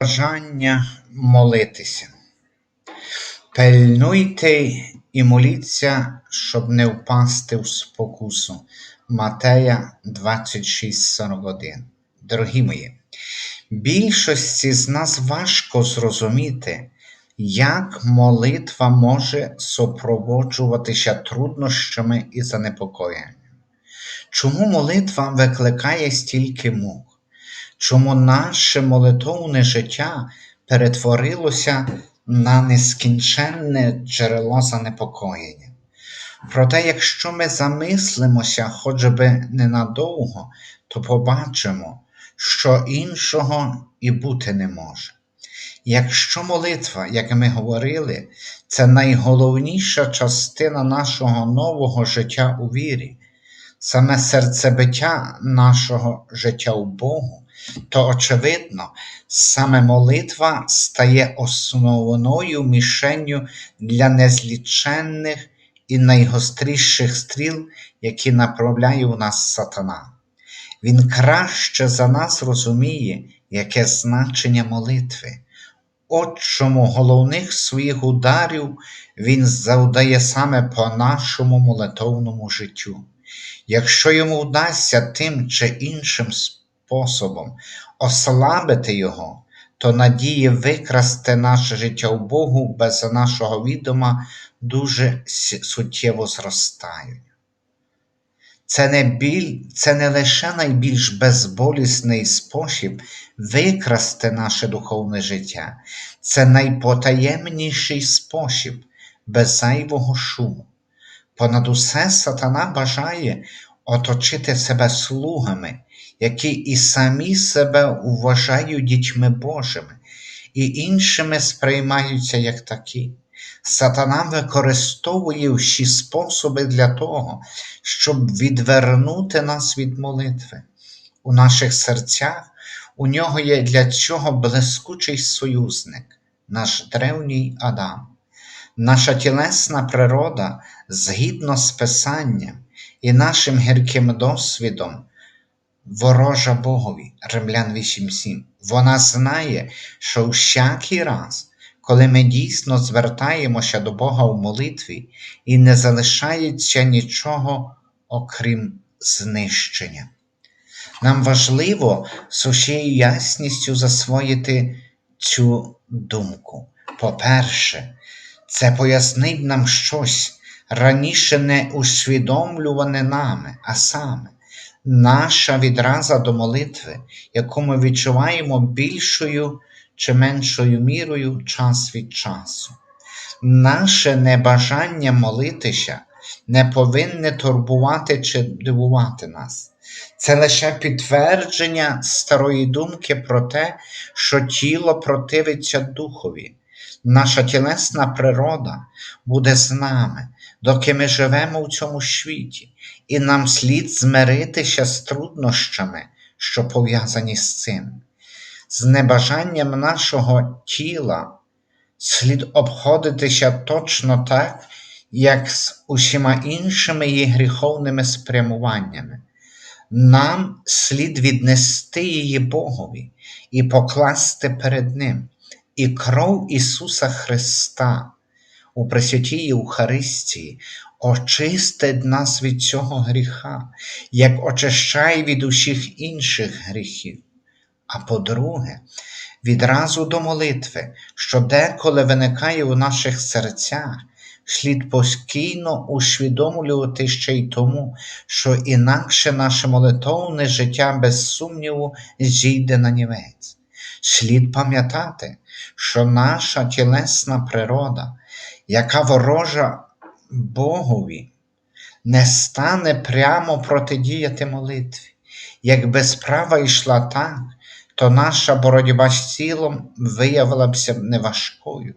бажання молитися. Пильнуйте і моліться, щоб не впасти в спокусу. Матея 26,41. Дорогі мої, більшості з нас важко зрозуміти, як молитва може супроводжуватися труднощами і занепокоєнням. Чому молитва викликає стільки мук? Чому наше молитовне життя перетворилося на нескінченне джерело занепокоєння? Проте, якщо ми замислимося хоч би ненадовго, то побачимо, що іншого і бути не може. Якщо молитва, як ми говорили, це найголовніша частина нашого нового життя у вірі, саме серцебиття нашого життя у Богу, то, очевидно, саме молитва стає основною мішенню для незліченних і найгостріших стріл, які направляє у нас сатана. Він краще за нас розуміє, яке значення молитви. От чому головних своїх ударів він завдає саме по нашому молитовному життю. Якщо йому вдасться тим чи іншим способом ослабити його, то надії викрасти наше життя у Богу без нашого відома дуже суттєво зростають. Це не біль, це не лише найбільш безболісний спосіб викрасти наше духовне життя, це найпотаємніший спосіб без зайвого шуму. Понад усе сатана бажає оточити себе слугами, які і самі себе вважають дітьми Божими, і іншими сприймаються як такі. Сатана використовує всі способи для того, щоб відвернути нас від молитви. У наших серцях у нього є для цього блискучий союзник, наш древній Адам. Наша тілесна природа, згідно з Писанням і нашим гірким досвідом, ворожа Богові, Римлян 8.7. Вона знає, що всякий раз, коли ми дійсно звертаємося до Бога в молитві і не залишається нічого окрім знищення. Нам важливо з усією ясністю засвоїти цю думку. По-перше, це пояснить нам щось раніше не усвідомлюване нами, а саме наша відраза до молитви, яку ми відчуваємо більшою чи меншою мірою час від часу. Наше небажання молитися не повинне турбувати чи дивувати нас. Це лише підтвердження старої думки про те, що тіло противиться духові. Наша тілесна природа буде з нами, доки ми живемо в цьому світі, і нам слід змиритися з труднощами, що пов'язані з цим. З небажанням нашого тіла слід обходитися точно так, як з усіма іншими її гріховними спрямуваннями. Нам слід віднести її Богові і покласти перед Ним, і кров Ісуса Христа у Пресвятій Євхаристії очистить нас від цього гріха, як очищає від усіх інших гріхів. А по-друге, відразу до молитви, що деколи виникає у наших серцях, слід постійно усвідомлювати ще й тому, що інакше наше молитовне життя без сумніву зійде на нівець. Слід пам'ятати, що наша тілесна природа, яка ворожа Богові, не стане прямо протидіяти молитві. як без справа йшла так, то наша боротьба з тілом виявилася б неважкою.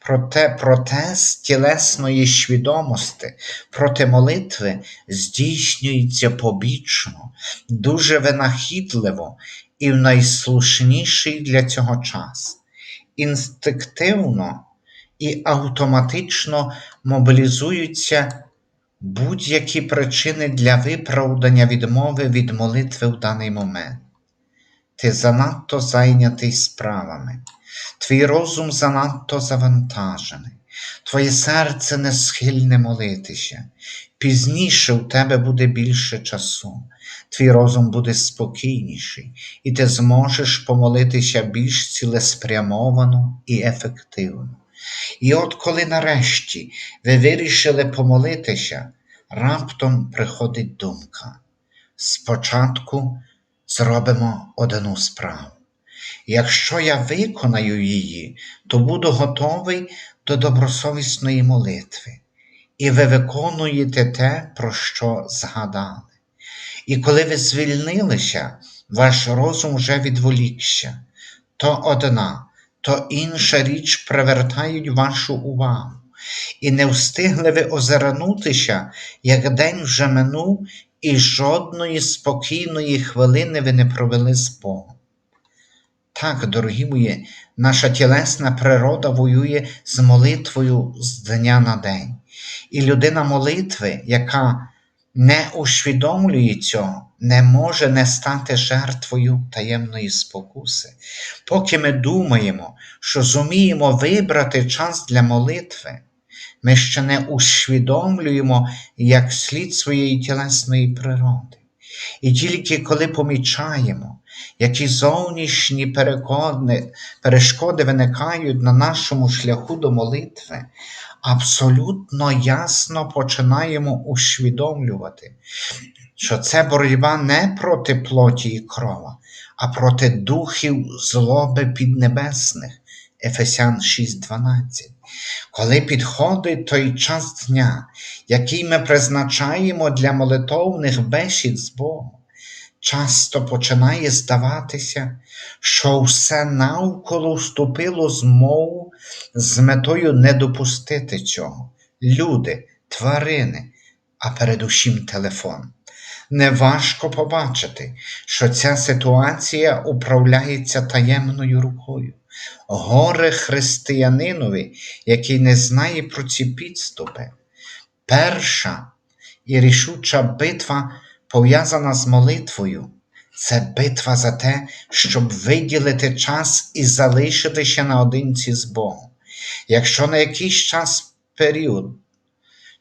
Проте протест тілесної свідомості проти молитви здійснюється побічно, дуже винахідливо і в найслушніший для цього час. Інстинктивно і автоматично мобілізуються будь-які причини для виправдання відмови від молитви в даний момент. Ти занадто зайнятий справами, твій розум занадто завантажений, твоє серце не схильне молитися. Пізніше у тебе буде більше часу, твій розум буде спокійніший, і ти зможеш помолитися більш цілеспрямовано і ефективно. І от коли нарешті ви вирішили помолитися, раптом приходить думка. Спочатку зробимо одну справу. Якщо я виконаю її, то буду готовий до добросовісної молитви. І ви виконуєте те, про що згадали. І коли ви звільнилися, ваш розум вже відволікся, то одна, то інша річ привертають вашу увагу. І не встигли ви озирнутися, як день вже минув, і жодної спокійної хвилини ви не провели з Богом. Так, дорогі мої, наша тілесна природа воює з молитвою з дня на день. І людина молитви, яка не усвідомлює цього, не може не стати жертвою таємної спокуси. Поки ми думаємо, що зуміємо вибрати час для молитви, ми ще не усвідомлюємо як слід своєї тілесної природи. І тільки коли помічаємо, які зовнішні перешкоди виникають на нашому шляху до молитви, абсолютно ясно починаємо усвідомлювати, що це боротьба не проти плоті і крова, а проти духів злоби піднебесних. Ефесян 6:12. Коли підходить той час дня, який ми призначаємо для молитовних бесід з Богом, часто починає здаватися, що все навколо вступило змову з метою не допустити цього. Люди, тварини, а передусім телефон. Неважко побачити, що ця ситуація управляється таємною рукою. Горе християнинові, який не знає про ці підступи. Перша і рішуча битва пов'язана з молитвою. Це битва за те, щоб виділити час і залишитися наодинці з Богом. Якщо на якийсь час період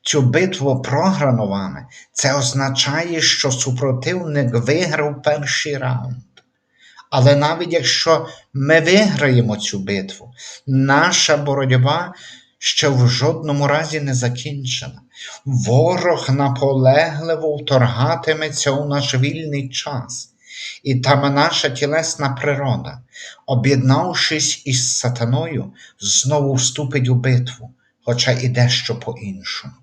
цю битву програно вами, це означає, що супротивник виграв перший раунд. Але навіть якщо ми виграємо цю битву, наша боротьба ще в жодному разі не закінчена. Ворог наполегливо вторгатиметься у наш вільний час, і там наша тілесна природа, об'єднавшись із сатаною, знову вступить у битву, хоча і дещо по-іншому.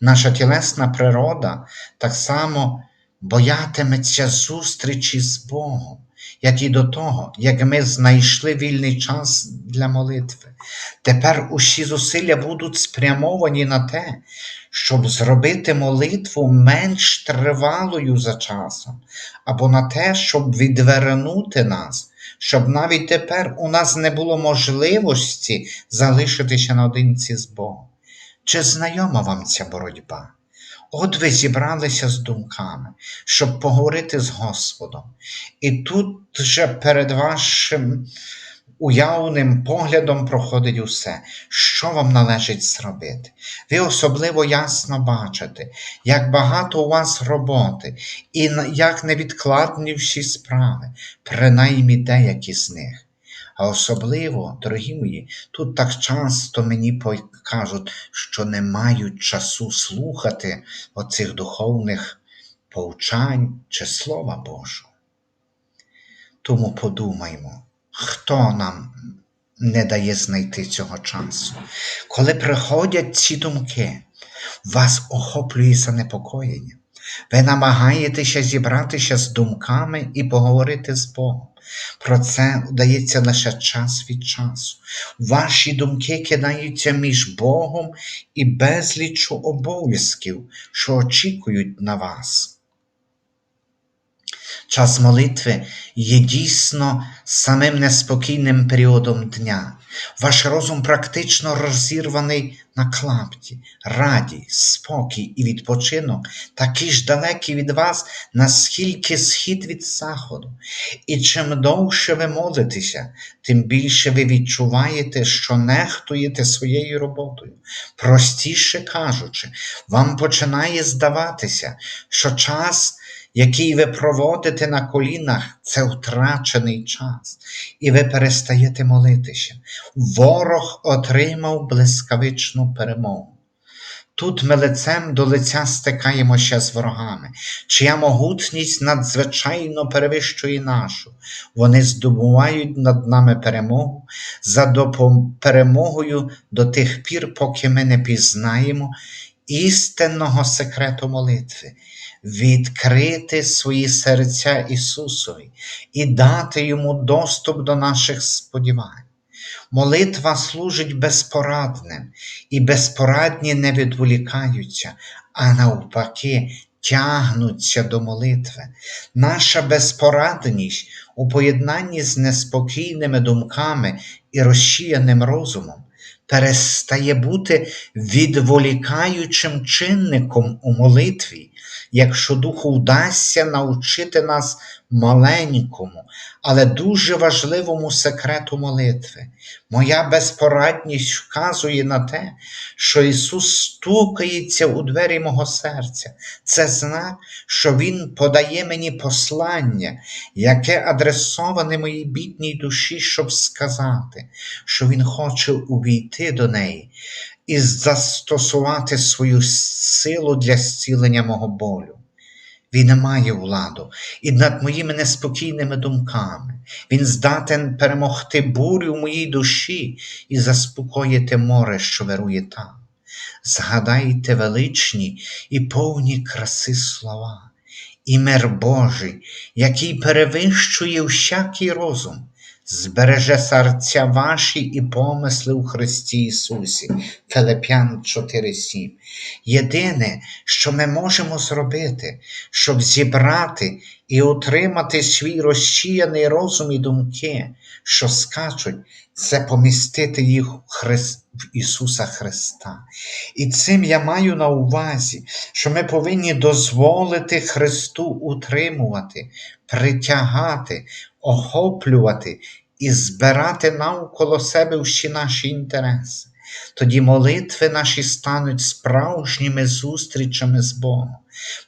Наша тілесна природа так само боятиметься зустрічі з Богом як і до того, як ми знайшли вільний час для молитви. Тепер усі зусилля будуть спрямовані на те, щоб зробити молитву менш тривалою за часом, або на те, щоб відвернути нас, щоб навіть тепер у нас не було можливості залишитися наодинці з Богом. Чи знайома вам ця боротьба? От ви зібралися з думками, щоб поговорити з Господом. І тут же перед вашим уявним поглядом проходить усе, що вам належить зробити. Ви особливо ясно бачите, як багато у вас роботи і як невідкладні всі справи, принаймні деякі з них. А особливо, дорогі мої, тут так часто мені кажуть, що не мають часу слухати оцих духовних повчань чи Слова Божого. Тому подумаймо, хто нам не дає знайти цього часу. Коли приходять ці думки, вас охоплює занепокоєння. Ви намагаєтеся зібратися з думками і поговорити з Богом. Про це вдається лише час від часу. Ваші думки кидаються між Богом і безлічу обов'язків, що очікують на вас. Час молитви є дійсно самим неспокійним періодом дня. Ваш розум практично розірваний на клапті, радість, спокій і відпочинок такі ж далекі від вас, наскільки схід від заходу. І чим довше ви молитеся, тим більше ви відчуваєте, що нехтуєте своєю роботою. Простіше кажучи, вам починає здаватися, що час який ви проводите на колінах, це втрачений час, і ви перестаєте молитися. Ворог отримав блискавичну перемогу. Тут ми лицем до лиця стикаємося з ворогами, чия могутність надзвичайно перевищує нашу. Вони здобувають над нами перемогу за перемогою до тих пір, поки ми не пізнаємо істинного секрету молитви, відкрити свої серця Ісусові і дати Йому доступ до наших сподівань. Молитва служить безпорадним, і безпорадні не відволікаються, а навпаки, тягнуться до молитви. Наша безпорадність у поєднанні з неспокійними думками і розчіяним розумом перестає бути відволікаючим чинником у молитві, якщо Духу вдасться навчити нас маленькому, але дуже важливому секрету молитви. Моя безпорадність вказує на те, що Ісус стукається у двері мого серця. Це знак, що Він подає мені послання, яке адресоване моїй бідній душі, щоб сказати, що Він хоче увійти до неї і застосувати свою силу для зцілення мого болю. Він має владу і над моїми неспокійними думками. Він здатен перемогти бурю в моїй душі і заспокоїти море, що вирує там. Згадайте величні і повні краси слова, і мир Божий, який перевищує всякий розум, збереже серця ваші і помисли у Христі Ісусі. Филип'ян 4,7. Єдине, що ми можемо зробити, щоб зібрати і утримати свій розчіяний розум і думки, що скачуть, це помістити їх в Ісуса Христа. І цим я маю на увазі, що ми повинні дозволити Христу утримувати, притягати, охоплювати і збирати навколо себе всі наші інтереси. Тоді молитви наші стануть справжніми зустрічами з Богом.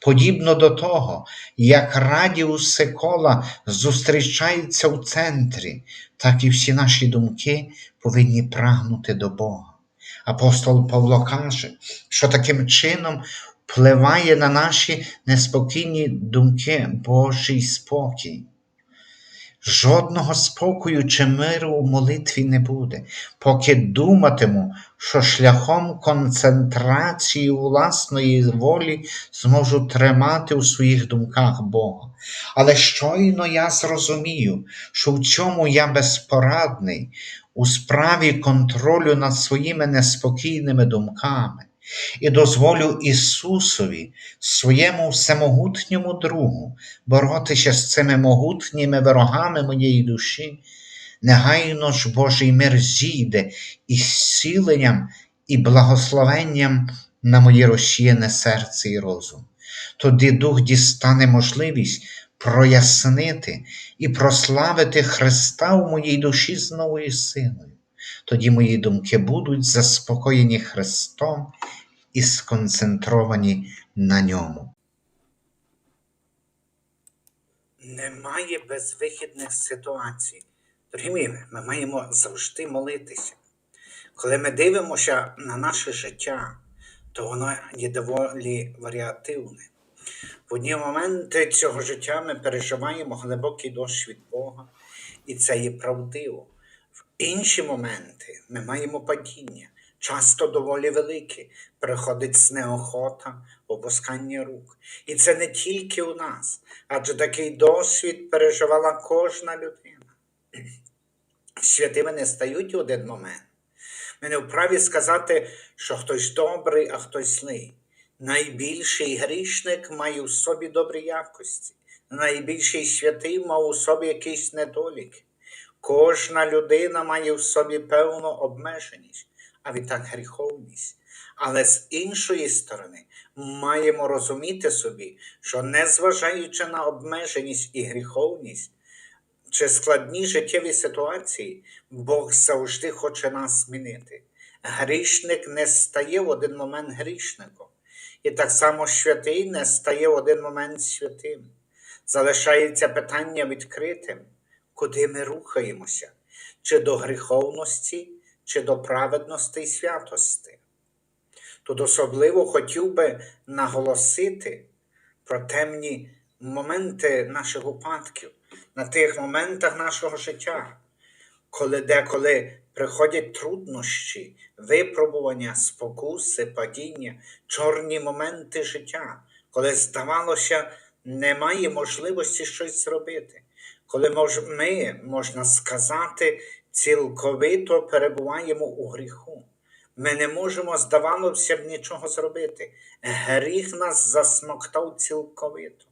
Подібно до того, як радіуси кола зустрічаються в центрі, так і всі наші думки повинні прагнути до Бога. Апостол Павло каже, що таким чином впливає на наші неспокійні думки Божий спокій. Жодного спокою чи миру у молитві не буде, поки думатиму, що шляхом концентрації власної волі зможу тримати у своїх думках Бога. Але щойно я зрозумію, що в цьому я безпорадний у справі контролю над своїми неспокійними думками і дозволю Ісусові, своєму всемогутньому другу, боротися з цими могутніми ворогами моєї душі, негайно ж Божий мир зійде із зціленням і благословенням на моє розсіяне серце і розум. Тоді Дух дістане можливість прояснити і прославити Христа у моїй душі з новою силою. Тоді мої думки будуть заспокоєні Христом і сконцентровані на ньому. Немає безвихідних ситуацій. Дорогі мої, ми маємо завжди молитися. Коли ми дивимося на наше життя, то воно є доволі варіативне. В одні моменти цього життя ми переживаємо глибокий досвід Бога, і це є правдиво. В інші моменти ми маємо падіння, часто доволі велике, приходить знеохота, опускання рук. І це не тільки у нас, адже такий досвід переживала кожна людина. Святими не стають у один момент. Ми не вправі сказати, що хтось добрий, а хтось злий. Найбільший грішник має в собі добрі якості. найбільший святий мав у собі якийсь недолік. Кожна людина має в собі певну обмеженість, а відтак гріховність. Але з іншої сторони, маємо розуміти собі, що незважаючи на обмеженість і гріховність, чи складні життєві ситуації, Бог завжди хоче нас змінити. Грішник не стає в один момент грішником, і так само святий не стає в один момент святим. Залишається питання відкритим, куди ми рухаємося, чи до гріховності, чи до праведності і святости. Тут особливо хотів би наголосити про темні моменти наших упадків, на тих моментах нашого життя, коли деколи приходять труднощі, випробування, спокуси, падіння, чорні моменти життя, коли здавалося, немає можливості щось зробити, коли мож, ми, можна сказати, цілковито перебуваємо у гріху. Ми не можемо, здавалося б, нічого зробити. Гріх нас засмоктав цілковито,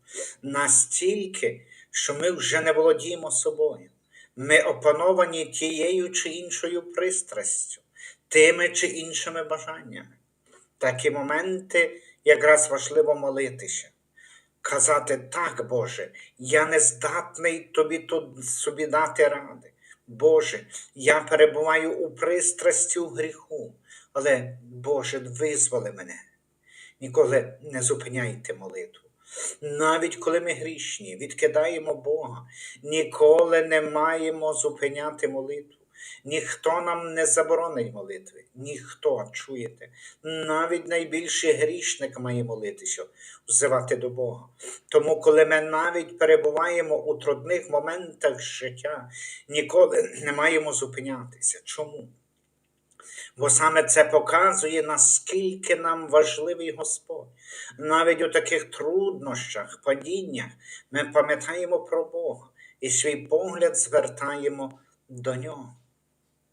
настільки, що ми вже не володіємо собою. Ми опановані тією чи іншою пристрастю, тими чи іншими бажаннями. Такі моменти якраз важливо молитися, казати так, Боже, я не здатний тобі тут собі дати ради. Боже, я перебуваю у пристрасті у гріху, але, Боже, визволи мене. Ніколи не зупиняйте молитву. Навіть коли ми грішні, відкидаємо Бога, ніколи не маємо зупиняти молитву. Ніхто нам не заборонить молитви, ніхто, чуєте, навіть найбільший грішник має молитися, взивати до Бога. Тому, коли ми навіть перебуваємо у трудних моментах життя, ніколи не маємо зупинятися. Чому? Бо саме це показує, наскільки нам важливий Господь. Навіть у таких труднощах, падіннях ми пам'ятаємо про Бога і свій погляд звертаємо до Нього.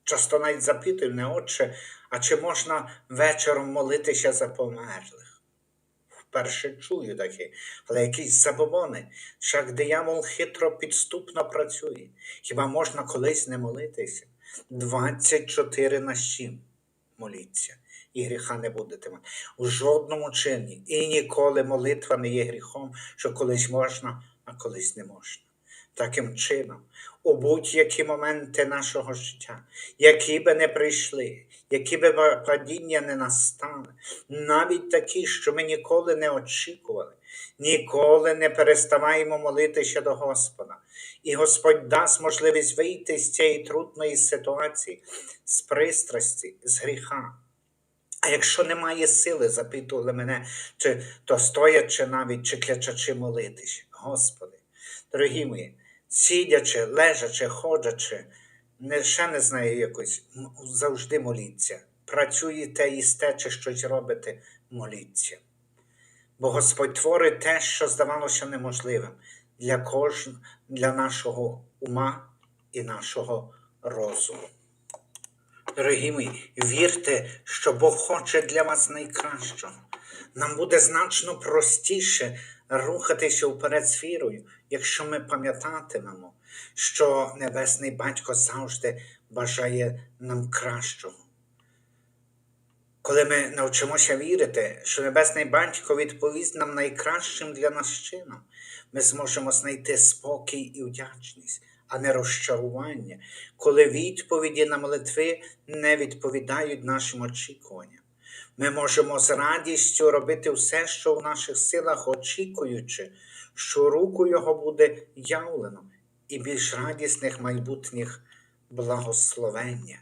Часто навіть запитую мене, Отче, а чи можна вечором молитися за померлих? Вперше чую таке, але якісь забобони, як диявол хитро підступно працює. Хіба можна колись не молитися? 24 на 7 моліться, і гріха не будете мати. У жодному чині. І ніколи молитва не є гріхом, що колись можна, а колись не можна. Таким чином, у будь-які моменти нашого життя, які би не прийшли, які би падіння не настали, навіть такі, що ми ніколи не очікували, ніколи не переставаємо молитися до Господа. І Господь дасть можливість вийти з цієї трудної ситуації, з пристрасті, з гріха. А якщо немає сили, запитували мене, чи то стоячи навіть, чи клячачи молитися. Господи, дорогі мої, сидячи, лежачи, ходячи, не, ще не знаю якось, завжди моліться. Працюєте, їсте, чи щось робите, моліться. Бо Господь творить те, що здавалося неможливим для кожного, для нашого ума і нашого розуму. Дорогі мої, вірте, що Бог хоче для вас найкращого. Нам буде значно простіше рухатися вперед з вірою, якщо ми пам'ятатимемо, що Небесний Батько завжди бажає нам кращого. Коли ми навчимося вірити, що Небесний Батько відповість нам найкращим для нас чином, ми зможемо знайти спокій і вдячність, а не розчарування, коли відповіді на молитви не відповідають нашим очікуванням. Ми можемо з радістю робити все, що в наших силах, очікуючи, що руку Його буде явлено, і більш радісних майбутніх благословеннях.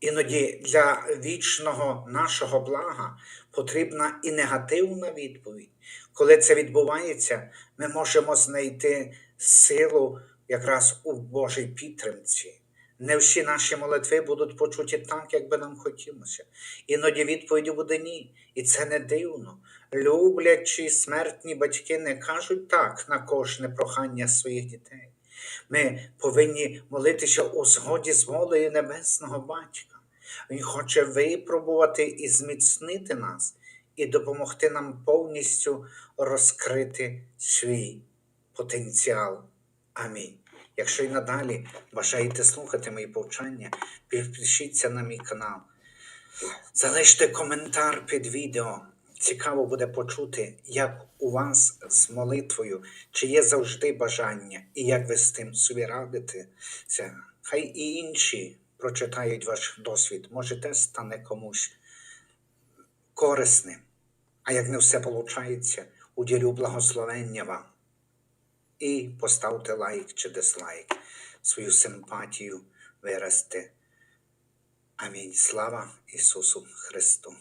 Іноді для вічного нашого блага потрібна і негативна відповідь. Коли це відбувається, ми можемо знайти силу якраз у Божій підтримці. Не всі наші молитви будуть почуті так, як би нам хотілося. Іноді відповідь буде ні. І це не дивно. Люблячі смертні батьки не кажуть так на кожне прохання своїх дітей. Ми повинні молитися у згоді з волею Небесного Батька. Він хоче випробувати і зміцнити нас, і допомогти нам повністю розкрити свій потенціал. Амінь. Якщо і надалі бажаєте слухати мої повчання, підпишіться на мій канал. Залиште коментар під відео. Цікаво буде почути, як у вас з молитвою, чи є завжди бажання, і як ви з тим собі радитеся. Хай і інші прочитають ваш досвід. Може, те стане комусь корисним. А як не все виходить, уділю благословення вам. І поставте лайк чи дизлайк, свою симпатію виразьте. Амінь. Слава Ісусу Христу!